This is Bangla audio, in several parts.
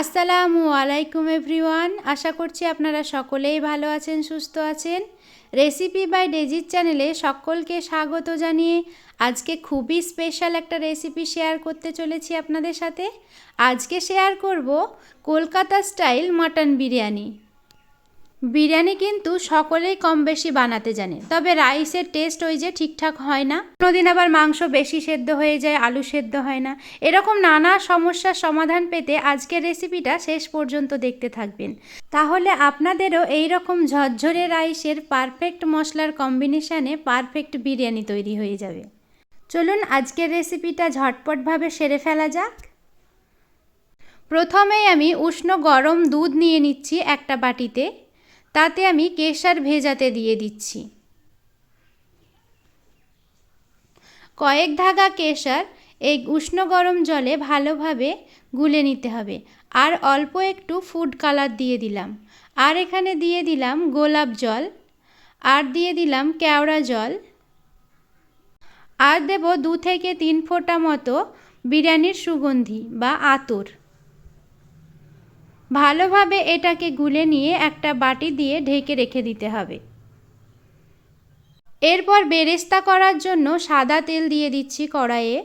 আসসালামু আলাইকুম এভরিওয়ান। আশা করছি আপনারা সকলেই ভালো আছেন, সুস্থ আছেন। রেসিপি বাই ডেজির চ্যানেলে সকলকে স্বাগত জানিয়ে আজকে খুবই স্পেশাল একটা রেসিপি শেয়ার করতে চলেছি আপনাদের সাথে। আজকে শেয়ার করব কলকাতা স্টাইল মাটন বিরিয়ানি। বিরিয়ানি কিন্তু সকলেই কম বেশি বানাতে জানে। তবে রাইসের টেস্ট ওই যে ঠিকঠাক হয় না। কোনোদিন আবার মাংস বেশি সেদ্ধ হয়ে যায়, আলু সেদ্ধ হয় না। এরকম নানা সমস্যার সমাধান পেতে আজকের রেসিপিটা শেষ পর্যন্ত দেখতে থাকবেন। তাহলে আপনাদেরও এই রকম ঝরঝরে রাইসের পারফেক্ট মশলার কম্বিনেশানে পারফেক্ট বিরিয়ানি তৈরি হয়ে যাবে। চলুন আজকের রেসিপিটা ঝটপটভাবে সেরে ফেলা যাক। প্রথমেই আমি উষ্ণ গরম দুধ নিয়ে নিচ্ছি একটা বাটিতে। তাতে আমি কেশর ভেজাতে দিয়ে দিচ্ছি। কয়েক ধাগা কেশর এই উষ্ণ গরম জলে ভালোভাবে গুলে নিতে হবে। আর অল্প একটু ফুড কালার দিয়ে দিলাম। আর এখানে দিয়ে দিলাম গোলাপ জল। আর দিয়ে দিলাম কেওড়া জল। আর দেব দু থেকে তিন ফোঁটা মতো বিরিয়ানির সুগন্ধি বা আতর। ভালোভাবে এটাকে গুলে নিয়ে একটা বাটি দিয়ে ঢেকে রেখে দিতে হবে। এরপর বেরেস্তা করার জন্য সাদা তেল দিয়ে দিচ্ছি কড়াইয়ে।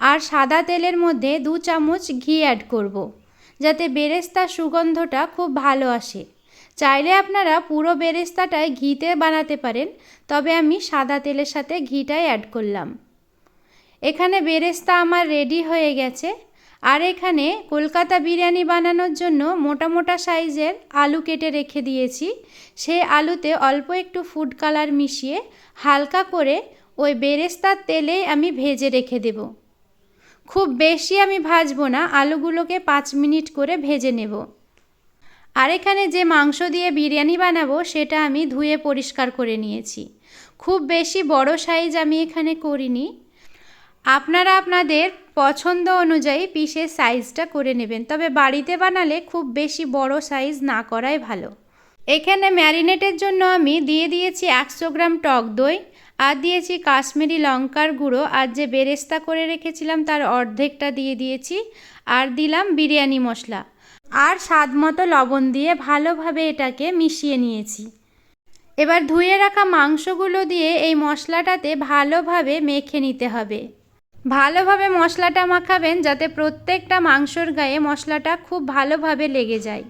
আর সাদা তেলের মধ্যে দু চামচ ঘি অ্যাড করব। যাতে বেরেস্তার সুগন্ধটা খুব ভালো আসে। চাইলে আপনারা পুরো বেরেস্তাটাই ঘিতে বানাতে পারেন, তবে আমি সাদা তেলের সাথে ঘিটাই অ্যাড করলাম। এখানে বেরেস্তা আমার রেডি হয়ে গেছে। আর এখানে কলকাতা বিরিয়ানি বানানোর জন্য মোটা মোটা সাইজের আলু কেটে রেখে দিয়েছি। সেই আলুতে অল্প একটু ফুড কালার মিশিয়ে হালকা করে ওই বেরেস্তার তেলেই আমি ভেজে রেখে দেব। খুব বেশি আমি ভাজবো না, আলুগুলোকে পাঁচ মিনিট করে ভেজে নেব। আর এখানে যে মাংস দিয়ে বিরিয়ানি বানাবো, সেটা আমি ধুয়ে পরিষ্কার করে নিয়েছি। খুব বেশি বড় সাইজ আমি এখানে করিনি। আপনারা আপনাদের পছন্দ অনুযায়ী পিসের সাইজটা করে নেবেন। তবে বাড়িতে বানালে খুব বেশি বড় সাইজ না করাই ভালো। এখানে ম্যারিনেটের জন্য আমি দিয়ে দিয়েছি একশো গ্রাম টক দই, আর দিয়েছি কাশ্মীরি লঙ্কার গুঁড়ো, আর যে বেরেস্তা করে রেখেছিলাম তার অর্ধেকটা দিয়ে দিয়েছি, আর দিলাম বিরিয়ানি মশলা। আর স্বাদ মতো লবণ দিয়ে ভালোভাবে এটাকে মিশিয়ে নিয়েছি। এবার ধুয়ে রাখা মাংসগুলো দিয়ে এই মশলাটাতে ভালোভাবে মেখে নিতে হবে। ভালোভাবে মশলাটা মাখাবেন যাতে প্রত্যেকটা মাংসর গায়ে মশলাটা খুব ভালোভাবে লেগে যায়।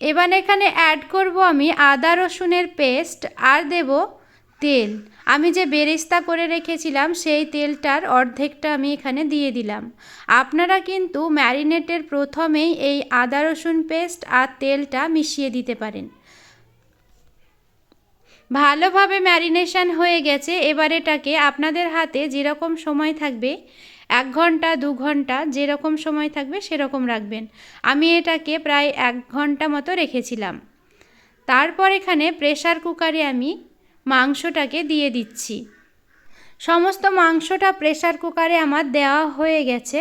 এবার এখানে অ্যাড করব আমি আদা রসুনের পেস্ট আর দেব তেল। আমি যে বেরেস্তা করে রেখেছিলাম সেই তেলটার অর্ধেকটা আমি এখানে দিয়ে দিলাম। আপনারা কিন্তু ম্যারিনেটের প্রথমেই এই আদা রসুন পেস্ট আর তেলটা মিশিয়ে দিতে পারেন। ভালোভাবে ম্যারিনেশন হয়ে গেছে, এবার এটাকে আপনাদের হাতে যেরকম সময় থাকবে, এক ঘণ্টা, দু ঘণ্টা, যেরকম সময় থাকবে সেরকম রাখবেন। আমি এটাকে প্রায় এক ঘণ্টা মতো রেখেছিলাম। তারপর এখানে প্রেশার কুকারে আমি মাংসটাকে দিয়ে দিচ্ছি। সমস্ত মাংসটা প্রেশার কুকারে আমার দেওয়া হয়ে গেছে।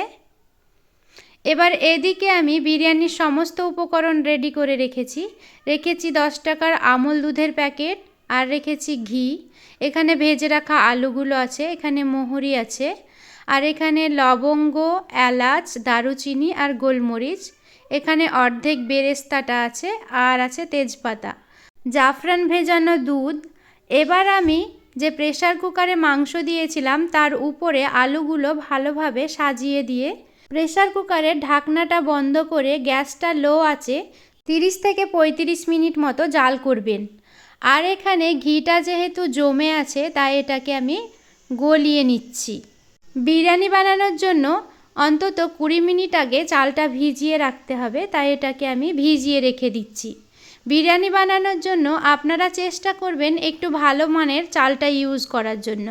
এবার এদিকে আমি বিরিয়ানির সমস্ত উপকরণ রেডি করে রেখেছি। রেখেছি দশ টাকার আমল দুধের প্যাকেট আর রেখেছি ঘি। এখানে ভেজে রাখা আলুগুলো আছে, এখানে মোহরি আছে, আর এখানে লবঙ্গ, এলাচ, দারুচিনি আর গোলমরিচ। এখানে অর্ধেক বেরেস্তাটা আছে আর আছে তেজপাতা। জাফরান ভেজানো দুধ। এবার আমি যে প্রেশার কুকারে মাংস দিয়েছিলাম, তার উপরে আলুগুলো ভালোভাবে সাজিয়ে দিয়ে প্রেশার কুকারের ঢাকনাটা বন্ধ করে গ্যাসটা লো আছে, তিরিশ থেকে পঁয়ত্রিশ মিনিট মতো জাল করবেন। আর এখানে ঘিটা যেহেতু জমে আছে, তাই এটাকে আমি গলিয়ে নিচ্ছি। বিরিয়ানি বানানোর জন্য অন্তত কুড়ি মিনিট আগে চালটা ভিজিয়ে রাখতে হবে, তাই এটাকে আমি ভিজিয়ে রেখে দিচ্ছি। বিরিয়ানি বানানোর জন্য আপনারা চেষ্টা করবেন একটু ভালো মানের চালটা ইউজ করার জন্য।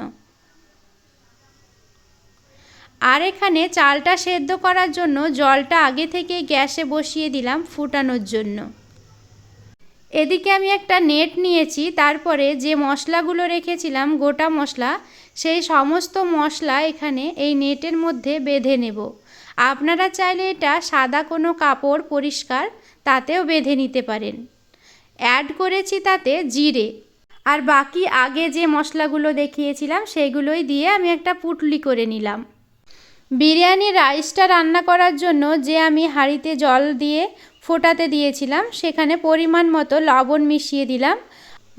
আর এখানে চালটা সেদ্ধ করার জন্য জলটা আগে থেকে গ্যাসে বসিয়ে দিলাম ফুটানোর জন্য। এদিকে আমি একটা নেট নিয়েছি, তারপরে যে মশলাগুলো রেখেছিলাম, গোটা মশলা, সেই সমস্ত মশলা এখানে এই নেটের মধ্যে বেঁধে নেব। আপনারা চাইলে এটা সাদা কোনো কাপড় পরিষ্কার তাতেও বেঁধে নিতে পারেন। অ্যাড করেছি তাতে জিরে। আর বাকি আগে যে মশলাগুলো দেখিয়েছিলাম, সেগুলোই দিয়ে আমি একটা পুটলি করে নিলাম। বিরিয়ানি রাইসটা রান্না করার জন্য যে আমি হাঁড়িতে জল দিয়ে ফোটাতে দিয়েছিলাম, সেখানে পরিমাণ মতো লবণ মিশিয়ে দিলাম।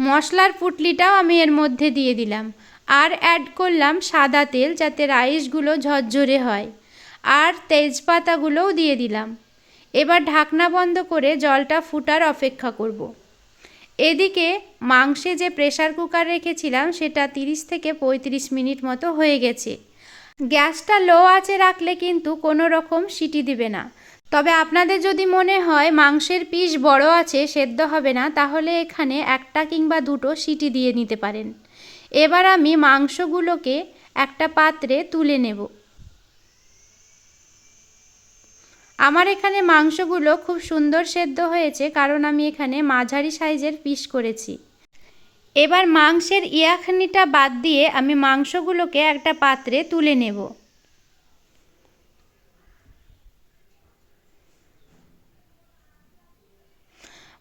মশলার পুটলিটাও আমি এর মধ্যে দিয়ে দিলাম। আর অ্যাড করলাম সাদা তেল যাতে রাইসগুলো ঝরঝরে হয়। আর তেজপাতাগুলোও দিয়ে দিলাম। এবার ঢাকনা বন্ধ করে জলটা ফুটার অপেক্ষা করব। এদিকে মাংসে যে প্রেশার কুকার রেখেছিলাম, সেটা 30 থেকে পঁয়ত্রিশ মিনিট মতো হয়ে গেছে। গ্যাসটা লো আঁচে রাখলে কিন্তু কোনো রকম সিটি দিবে না। তবে আপনাদের যদি মনে হয় মাংসের পিস বড় আছে, সেদ্ধ হবে না, তাহলে এখানে একটা কিংবা দুটো সিটি দিয়ে নিতে পারেন। এবার আমি মাংসগুলোকে একটা পাত্রে তুলে নেব। আমার এখানে মাংসগুলো খুব সুন্দর সেদ্ধ হয়েছে, কারণ আমি এখানে মাঝারি সাইজের পিস করেছি। এবার মাংসের ইয়াখনিটা বাদ দিয়ে আমি মাংসগুলোকে একটা পাত্রে তুলে নেব।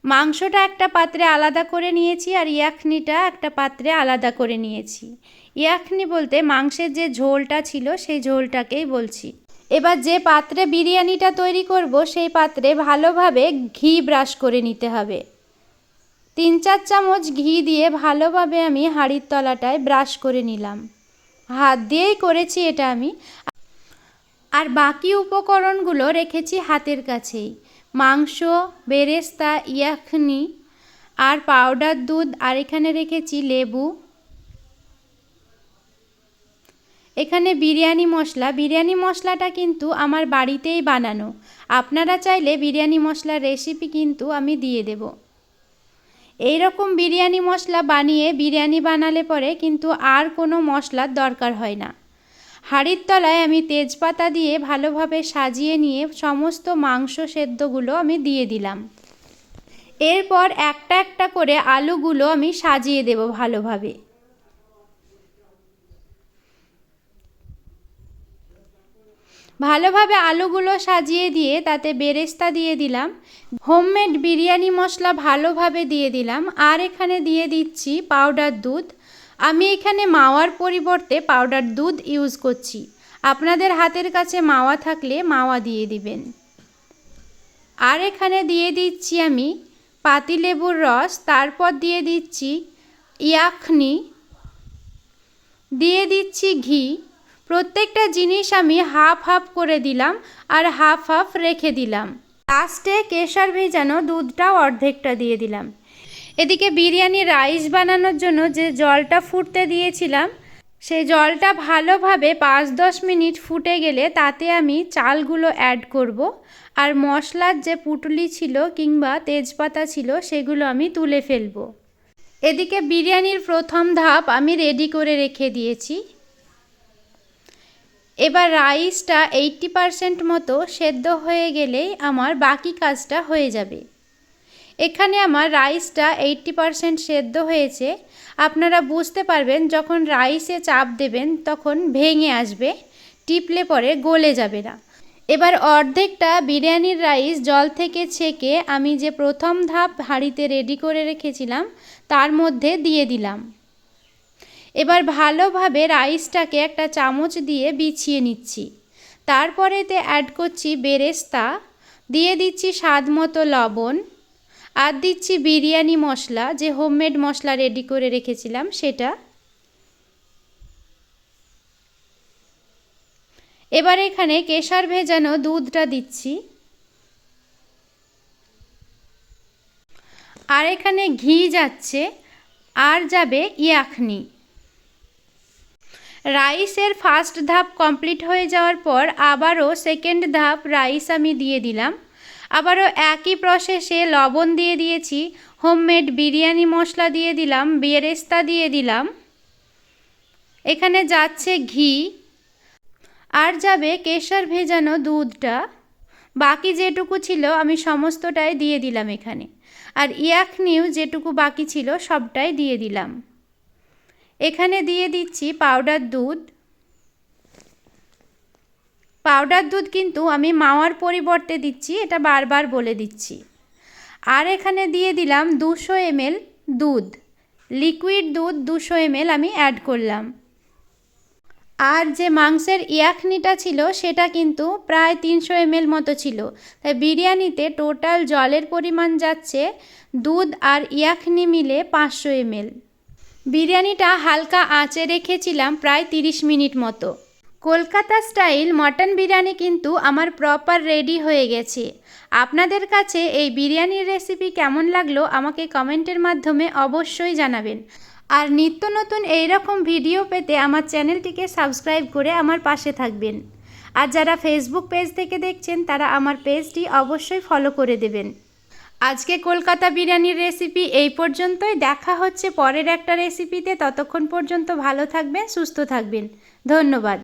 মাংসটা একটা পাত্রে আলাদা করে নিয়েছি আর ইয়াখনিটা একটা পাত্রে আলাদা করে নিয়েছি। ইয়াখনি বলতে মাংসের যে ঝোলটা ছিল সেই ঝোলটাকেই বলছি। এবার যে পাত্রে বিরিয়ানিটা তৈরি করব সেই পাত্রে ভালোভাবে ঘি ব্রাশ করে নিতে হবে। তিন চার চামচ ঘি দিয়ে ভালোভাবে আমি হাঁড়ির তলাটায় ব্রাশ করে নিলাম। হাত দিয়েই করেছি এটা আমি। আর বাকি উপকরণগুলো রেখেছি হাতের কাছেই। মাংস, বেরেস্তা, ইয়াখনি আর পাউডার, দুধ আর এখানে রেখেছি লেবু। এখানে বিরিয়ানি মশলা। বিরিয়ানি মশলাটা কিন্তু আমার বাড়িতেই বানানো। আপনারা চাইলে বিরিয়ানি মশলার রেসিপি কিন্তু আমি দিয়ে দেব। এই রকম বিরিয়ানি মশলা বানিয়ে বিরিয়ানি বানালে পরে কিন্তু আর কোনো মশলার দরকার হয় না। হাঁড়ির তলায় আমি তেজপাতা দিয়ে ভালোভাবে সাজিয়ে নিয়ে সমস্ত মাংস সেদ্ধগুলো আমি দিয়ে দিলাম। এরপর একটা একটা করে আলুগুলো আমি সাজিয়ে দেব ভালোভাবে। ভালোভাবে আলুগুলো সাজিয়ে দিয়ে তাতে বেরেস্তা দিয়ে দিলাম। হোমমেড বিরিয়ানি মশলা ভালোভাবে দিয়ে দিলাম। আর এখানে দিয়ে দিচ্ছি পাউডার দুধ। আমি এখানে মাওয়ার পরিবর্তে পাউডার দুধ ইউজ করছি। আপনাদের হাতের কাছে মাওয়া থাকলে মাওয়া দিয়ে দিবেন। আর এখানে দিয়ে দিচ্ছি আমি পাতিলেবুর রস, তারপর দিয়ে দিচ্ছি ইয়াখনি। দিয়ে দিচ্ছি ঘি। প্রত্যেকটা জিনিস আমি হাফ হাফ করে দিলাম আর হাফ হাফ রেখে দিলাম। লাস্টে কেশর ভেজানো দুধটাও অর্ধেকটা দিয়ে দিলাম। এদিকে বিরিয়ানি রাইস বানানোর জন্য যে জলটা ফুটতে দিয়েছিলাম, সেই জলটা ভালোভাবে পাঁচ দশ মিনিট ফুটে গেলে তাতে আমি চালগুলো অ্যাড করব। আর মশলার যে পুটলি ছিল কিংবা তেজপাতা ছিল, সেগুলো আমি তুলে ফেলব। এদিকে বিরিয়ানির প্রথম ধাপ আমি রেডি করে রেখে দিয়েছি। এবার রাইসটা এইটটি পারসেন্ট মতো সেদ্ধ হয়ে গেলেই আমার বাকি কাজটা হয়ে যাবে। এখানে আমার রাইসটা এইটটি পারসেন্ট সেদ্ধ হয়েছে। আপনারা বুঝতে পারবেন, যখন রাইসে চাপ দেবেন, তখন ভেঙে আসবে, টিপলে পরে গলে যাবে না। এবার অর্ধেকটা বিরিয়ানির রাইস জল থেকে ছেঁকে আমি যে প্রথম ধাপ হাঁড়িতে রেডি করে রেখেছিলাম, তার মধ্যে দিয়ে দিলাম। এবার ভালোভাবে রাইসটাকে একটা চামচ দিয়ে বিছিয়ে নিচ্ছি। তারপরেতে অ্যাড করছি বেরেস্তা, দিয়ে দিচ্ছি স্বাদ মতো লবণ আর দিচ্ছি বিরিয়ানি মশলা, যে হোমমেড মশলা রেডি করে রেখেছিলাম, সেটা। এবার এখানে কেশর ভেজানো দুধটা দিচ্ছি। আর এখানে ঘি যাচ্ছে, আর যাবে ইয়াখনি। রাইসের ফার্স্ট ধাপ কমপ্লিট হয়ে যাওয়ার পর আবারও সেকেন্ড ধাপ রাইস আমি দিয়ে দিলাম। আবারও একই প্রসেসে লবণ দিয়ে দিয়েছি হোমমেড বিরিয়ানি মশলা দিয়ে দিলাম, বেরেস্তা দিয়ে দিলাম। এখানে যাচ্ছে ঘি, আর যাবে কেশর ভেজানো দুধটা। বাকি যেটুকু ছিল আমি সমস্তটাই দিয়ে দিলাম এখানে। আর ইয়াকনিউ যেটুকু বাকি ছিল সবটাই দিয়ে দিলাম। এখানে দিয়ে দিচ্ছি পাউডার দুধ। পাউডার দুধ কিন্তু আমি মাওয়ার পরিবর্তে দিচ্ছি, এটা বারবার বলে দিচ্ছি। আর এখানে দিয়ে দিলাম দুশো এমএল দুধ। লিকুইড দুধ দুশো এমএল আমি অ্যাড করলাম। আর যে মাংসের ইয়াখনিটা ছিল, সেটা কিন্তু প্রায় তিনশো এমএল মতো ছিল। তাই বিরিয়ানিতে টোটাল জলের পরিমাণ যাচ্ছে দুধ আর ইয়াখনি মিলে পাঁচশো এমএল। বিরিয়ানিটা হালকা আঁচে রেখেছিলাম প্রায় তিরিশ মিনিট মতো। কলকাতা স্টাইল মটন বিরিয়ানি কিন্তু আমার প্রপার রেডি হয়ে গেছে। আপনাদের কাছে এই বিরিয়ানির রেসিপি কেমন লাগল আমাকে কমেন্টের মাধ্যমে অবশ্যই জানাবেন। আর নিত্য নতুন এইরকম ভিডিও পেতে আমার চ্যানেলটিকে সাবস্ক্রাইব করে আমার পাশে থাকবেন। আর যারা ফেসবুক পেজ থেকে দেখছেন, তারা আমার পেজটি অবশ্যই ফলো করে দেবেন। আজকে কলকাতা বিরিয়ানির রেসিপি এই পর্যন্তই। দেখা হচ্ছে পরের একটা রেসিপিতে ততক্ষণ পর্যন্ত ভালো থাকবেন, সুস্থ থাকবেন। ধন্যবাদ।